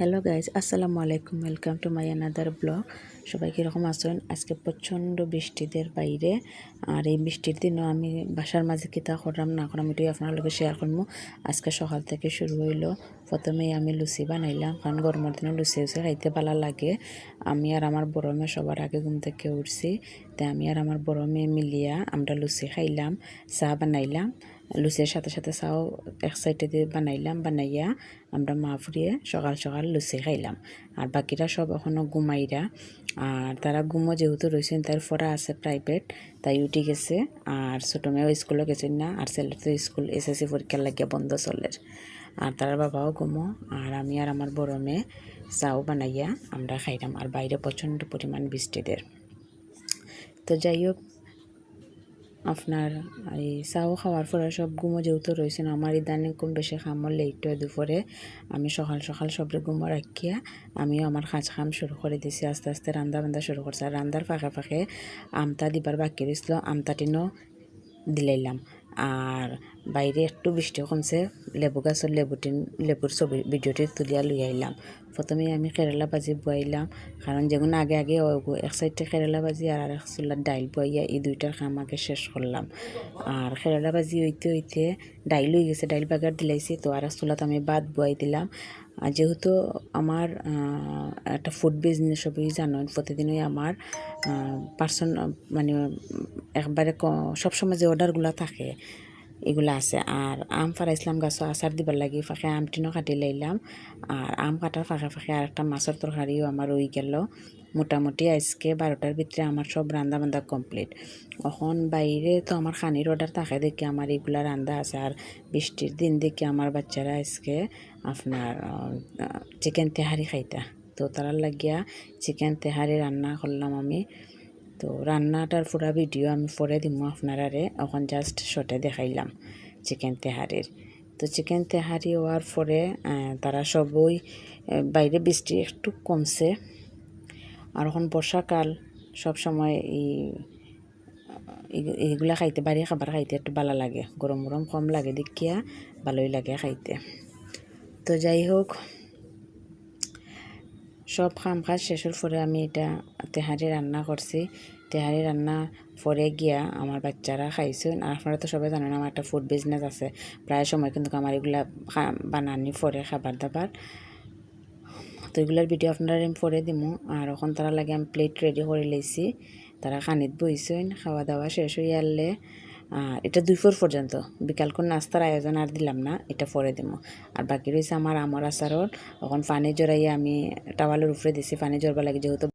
Hello guys আসসালামু আলাইকুম welcome to my another blog সবাই কীরকম আছেন? আজকে প্রচণ্ড বৃষ্টিদের বাইরে। আর এই বৃষ্টির দিনও আমি বাসার মাঝে কিতা করলাম, না করলাম, এটাই আপনার লোকে শেয়ার করব। আজকে সকাল থেকে শুরু হইল। প্রথমেই আমি লুচি বানাইলাম, কারণ গরমের দিনে লুচি উচি খাইতে ভালো লাগে। আমি আর আমার বড় মেয়ে সবার আগে ঘুম থেকে উঠছি। তাই আমি আর আমার বড় মেয়ে মিলিয়া আমরা লুচি খাইলাম, চা বানাইলাম। লুচির সাথে সাথে চাও এক সাইডে দিয়ে বানাইলাম, বানাইয়া আমরা মা ফুরিয়ে সকাল সকাল লুচি খাইলাম। আর বাকিরা সব এখনও ঘুমাইরা। আর তারা ঘুমো যেহেতু রয়েছেন তার ফরা আছে প্রাইভেট তাই উঠি গেছে। আর ছোটো মেয়েও স্কুলে গেছেন না, আর ছেলের তো স্কুল এসএসসি পরীক্ষার লাগিয়া বন্ধ চলের আর তার বাবাও ঘুমো, আর আমি আর আমার বড় মেয়ে চাও বানাইয়া আমরা খাইলাম। আর বাইরে প্রচণ্ড পরিমাণ বৃষ্টিদের তো যাই হোক আপনার এই চাও খাওয়ার পরে সব গুমো যেহেতু রয়েছে না। আমার ইদানিং কম বেশি খামর লেট দুপুরে আমি সকাল সকাল সবরে গুমো রাখিয়া আমিও আমার খাঁচ খাম শুরু করে দিছি। আস্তে আস্তে রান্দা বান্ধা শুরু করছে আর রান্দার ফাঁকে ফাঁকে আমতা দিবার বাকি রয়েছিল আমতাটিনও দিলাইলাম আর বাইরে একটু বৃষ্টি কমছে, লেবু গাছের লেবুটি লেবুর ছবি, ভিডিওটি তুলিয়া লই আইলাম প্রথমে আমি কেরালা ভাজি বয়াইলাম কারণ যেগুলো আগে আগে এক সাইডে কেরালা ভাজি আর এক চুলার ডাইল বয়াইয়া এই দুইটার কাম আগে শেষ করলাম আর কেরালা ভাজি হইতে হইতে ডাইল হয়ে গেছে ডাইল বাগার দিলাইছি, তো আর এক চুলাত আমি বাদ বয়াই দিলাম। আর যেহেতু আমার একটা ফুড বিজনেস সবই জানো প্রতিদিনই আমার পার্সন মানে একবারে সবসময় যে অর্ডারগুলো থাকে এগুলো আছে। আর আম ফারাইছিলাম গাছও আচার দিবার লাগি, ফাঁকে আমটিনও কাটি লাইলাম। আর আম কাটার ফাঁকে ফাঁকে আর একটা মাছের তরকারিও আমার রই গেল। মোটামুটি আজকে বারোটার ভিতরে আমার সব রান্না বান্ধা কমপ্লিট। এখন বাইরে তো আমার খানির অর্ডার থাকে দেখি আমার এগুলা রান্দা আছে। আর বৃষ্টির দিন দেখি আমার বাচ্চারা আজকে আপনার চিকেন তেহারি খাইতা। তো তারার লাগিয়া চিকেন তেহারি রান্না করলাম আমি। তো রান্নাটার পুরা ভিডিও আমি পরে দিব আপনারারে, এখন জাস্ট শটে দেখাইলাম চিকেন তেহারির। তো চিকেন তেহারি হওয়ার পরে তারা সবই বাইরে বৃষ্টি একটু কমছে। আর এখন বর্ষাকাল, সব সময় এই এইগুলা খাইতে বাড়ি খাবার খাইতে একটু ভালো লাগে। গরম গরম কম লাগে দেখিয়া, ভালোই লাগে খাইতে। তো যাই হোক সব খাম কাজ শেষের পরে আমি এটা তেহারি রান্না করছি। তেহারি রান্না পরে গিয়া আমার বাচ্চারা খাইছেন। আর আপনারা তো সবাই জানেন আমার একটা ফুড বিজনেস আছে। প্রায় সময় কিন্তু আমার এগুলা বানানি, পরে খাবার দাবার। তো এগুলার ভিডিও আপনারা আমি পরে দিব আর এখন তারা লাগে আমি প্লেট রেডি করে লইছি তারা খানিত বইছেন, খাওয়া দাওয়া শেষ হয়ে আনলে আর এটা দুই ফোর পর্যন্ত। বিকাল কোন নাস্তার আয়োজন আর দিলাম না, এটা পরে দিব আর বাকি রয়েছে আমার আমর আচারর। এখন পানি জড়াইয়া আমি টাওয়ালের উপরে দিছি, পানি জড়বা লাগে, যেহেতু